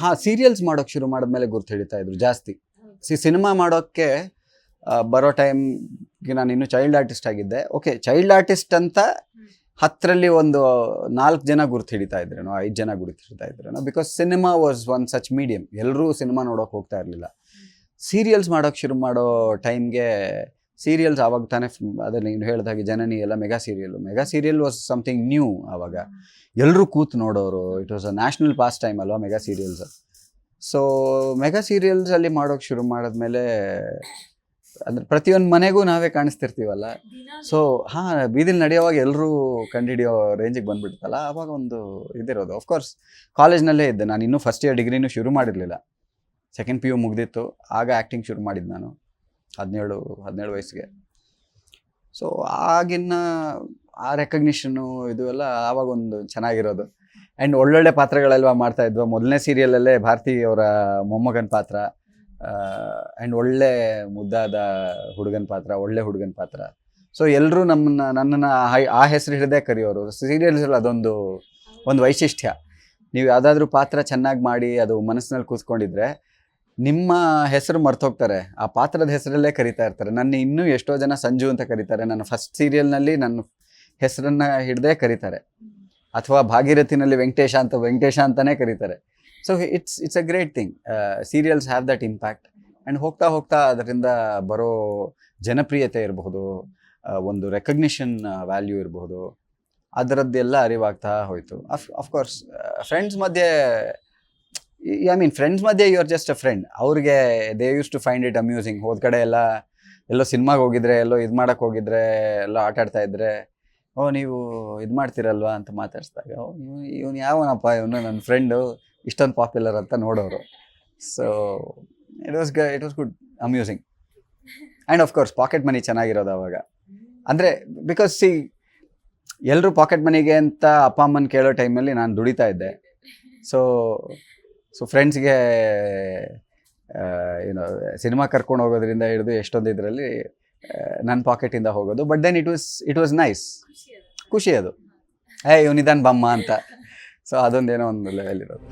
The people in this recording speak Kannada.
ಹಾಂ ಸೀರಿಯಲ್ಸ್ ಮಾಡೋಕೆ ಶುರು ಮಾಡಿದ್ಮೇಲೆ ಗುರ್ತು ಹಿಡಿತಾ ಇದ್ರು, ಜಾಸ್ತಿ. ಸಿ ಸಿನಿಮಾ ಮಾಡೋಕ್ಕೆ ಬರೋ ಟೈಮ್ಗೆ ನಾನು ಇನ್ನೂ ಚೈಲ್ಡ್ ಆರ್ಟಿಸ್ಟ್ ಆಗಿದ್ದೆ. ಓಕೆ ಚೈಲ್ಡ್ ಆರ್ಟಿಸ್ಟ್ ಅಂತ ಹತ್ತರಲ್ಲಿ ಒಂದು ನಾಲ್ಕು ಜನ ಗುರ್ತು ಹಿಡಿತಾ ಇದ್ರೇನೋ, ಐದು ಜನ ಗುರುತು ಹಿಡಿತಾ ಇದ್ರೇನೋ because cinema was one such medium ಎಲ್ಲರೂ ಸಿನಿಮಾ ನೋಡೋಕೆ ಹೋಗ್ತಾ ಇರಲಿಲ್ಲ. ಸೀರಿಯಲ್ಸ್ ಮಾಡೋಕೆ ಶುರು ಮಾಡೋ ಟೈಮ್ಗೆ ಸೀರಿಯಲ್ಸ್ ಆವಾಗ ತಾನೇ ಅದನ್ನು ಅದೇ ನೀನು ಹೇಳಿದ ಹಾಗೆ ಜನನಿ ಎಲ್ಲ mega serial mega serial was something new ಆವಾಗ. ಎಲ್ಲರೂ ಕೂತು ನೋಡೋರು it was a national pastime ಅಲ್ವಾ ಮೆಗಾ ಸೀರಿಯಲ್ಸ್ ಸೊ ಮೆಗಾ ಸೀರಿಯಲ್ಸಲ್ಲಿ ಮಾಡೋಕೆ ಶುರು ಮಾಡಿದ್ಮೇಲೆ ಅಂದರೆ ಪ್ರತಿಯೊಂದು ಮನೆಗೂ ನಾವೇ ಕಾಣಿಸ್ತಿರ್ತೀವಲ್ಲ. ಸೊ ಹಾಂ ಬೀದಿಲಿ ನಡೆಯುವಾಗ ಎಲ್ಲರೂ ಕಂಡುಹಿಡಿಯೋ ರೇಂಜಿಗೆ ಬಂದ್ಬಿಡ್ತಲ್ಲ. ಆವಾಗ ಒಂದು ಇದಿರೋದು. ಅಫ್ಕೋರ್ಸ್ ಕಾಲೇಜ್ನಲ್ಲೇ ಇದ್ದೆ. ನಾನು ಇನ್ನೂ ಫಸ್ಟ್ ಇಯರ್ ಡಿಗ್ರಿನೂ ಶುರು ಮಾಡಿರಲಿಲ್ಲ. ಸೆಕೆಂಡ್ ಪಿ ಯು ಮುಗ್ದಿತ್ತು. ಆಗ ಆ್ಯಕ್ಟಿಂಗ್ ಶುರು ಮಾಡಿದ್ದು ನಾನು. ಹದಿನೇಳು ಹದಿನೇಳು ವಯಸ್ಸಿಗೆ. ಸೊ ಆಗಿನ ಆ ರೆಕಗ್ನಿಷನ್ನು ಇದು ಎಲ್ಲ ಆವಾಗೊಂದು ಚೆನ್ನಾಗಿರೋದು. ಆ್ಯಂಡ್ ಒಳ್ಳೊಳ್ಳೆ ಪಾತ್ರಗಳೆಲ್ಲ ಮಾಡ್ತಾ ಇದ್ವು. ಮೊದಲನೇ ಸೀರಿಯಲಲ್ಲೇ ಭಾರತಿ ಅವರ ಮೊಮ್ಮಗನ ಪಾತ್ರ ಆ್ಯಂಡ್ ಒಳ್ಳೆ ಮುದ್ದಾದ ಹುಡುಗನ ಪಾತ್ರ, ಒಳ್ಳೆ ಹುಡುಗನ ಪಾತ್ರ. ಸೊ ಎಲ್ಲರೂ ನಮ್ಮನ್ನ, ನನ್ನನ್ನು ಆ ಹೆಸರು ಹಿಡಿದೇ ಕರೆಯೋರು. ಸೀರಿಯಲ್ಸಲ್ಲಿ ಅದೊಂದು, ಒಂದು ವೈಶಿಷ್ಟ್ಯ. ನೀವು ಯಾವುದಾದ್ರೂ ಪಾತ್ರ ಚೆನ್ನಾಗಿ ಮಾಡಿ, ಅದು ಮನಸ್ಸಿನಲ್ಲಿ ಕೂತ್ಕೊಂಡಿದ್ರೆ ನಿಮ್ಮ ಹೆಸರು ಮರ್ತೋಗ್ತಾರೆ. ಆ ಪಾತ್ರದ ಹೆಸರಲ್ಲೇ ಕರಿತಾ ಇರ್ತಾರೆ. ನನ್ನ ಇನ್ನೂ ಎಷ್ಟೋ ಜನ ಸಂಜು ಅಂತ ಕರೀತಾರೆ. ನನ್ನ ಫಸ್ಟ್ ಸೀರಿಯಲ್ನಲ್ಲಿ ನನ್ನ ಹೆಸರನ್ನ ಹಿಡ್ದೇ ಕರೀತಾರೆ. ಅಥವಾ ಭಾಗೀರಥಿನಲ್ಲಿ ವೆಂಕಟೇಶ ಅಂತ ವೆಂಕಟೇಶ ಅಂತಾನೆ ಕರೀತಾರೆ. So it's it's a great thing serials have that impact and ಹೋಗ್ತಾ ಹೋಗ್ತಾ ಅದರಿಂದ ಬರೋ ಜನಪ್ರಿಯತೆ ಇರಬಹುದು. ಒಂದು ರೆಕಗ್ನಿಷನ್ ವ್ಯಾಲ್ಯೂ ಇರಬಹುದು. ಅದರದ್ದೆಲ್ಲ ಅರಿವಾಗ್ತಾ ಹೋಯಿತು. ಅಫ್ ಅಫ್ಕೋರ್ಸ್ ಫ್ರೆಂಡ್ಸ್ ಮಧ್ಯೆ ಐ ಮೀನ್ ಫ್ರೆಂಡ್ಸ್ ಮಧ್ಯೆ you are just a friend ಅವ್ರಿಗೆ they use to find it amusing ಹೋದ ಕಡೆ ಎಲ್ಲ, ಎಲ್ಲೋ ಸಿನಿಮಾಗೆ ಹೋಗಿದ್ರೆ, ಎಲ್ಲೋ ಇದು ಮಾಡಕ್ಕೆ ಹೋಗಿದ್ರೆ, ಎಲ್ಲ ಆಟ ಆಡ್ತಾ ಇದ್ರೆ, ಓ, ನೀವು ಇದು ಮಾಡ್ತೀರಲ್ವಾ ಅಂತ ಮಾತಾಡಿಸಿದಾಗ ಇವನು ಯಾವನಪ್ಪ, ಇವನು ನನ್ನ ಫ್ರೆಂಡು ಇಷ್ಟೊಂದು ಪಾಪ್ಯುಲರ್ ಅಂತ ನೋಡೋರು. ಸೊ ಇಟ್ ವಾಸ್ ಗ it was good amusing and of course pocket money ಚೆನ್ನಾಗಿರೋದು ಅವಾಗ. ಅಂದರೆ ಬಿಕಾಸ್ ಸಿ ಎಲ್ಲರೂ ಪಾಕೆಟ್ ಮನಿಗೆ ಅಂತ ಅಪ್ಪ, ಅಮ್ಮನ ಕೇಳೋ ಟೈಮಲ್ಲಿ ನಾನು ದುಡಿತಾ ಇದ್ದೆ. ಸೊ ಸೊ ಫ್ರೆಂಡ್ಸ್ಗೆ ಏನೋ ಸಿನಿಮಾ ಕರ್ಕೊಂಡು ಹೋಗೋದ್ರಿಂದ ಹಿಡಿದು ಎಷ್ಟೊಂದು ಇದರಲ್ಲಿ ನನ್ನ ಪಾಕೆಟಿಂದ ಹೋಗೋದು. But then it was it was nice ಖುಷಿ ಅದು. ಏ ಇವನಿದಾನ್ ಬಮ್ಮ ಅಂತ. ಸೊ ಅದೊಂದೇನೋ ಒಂದು ಲೆವೆಲ್ ಇರೋದು.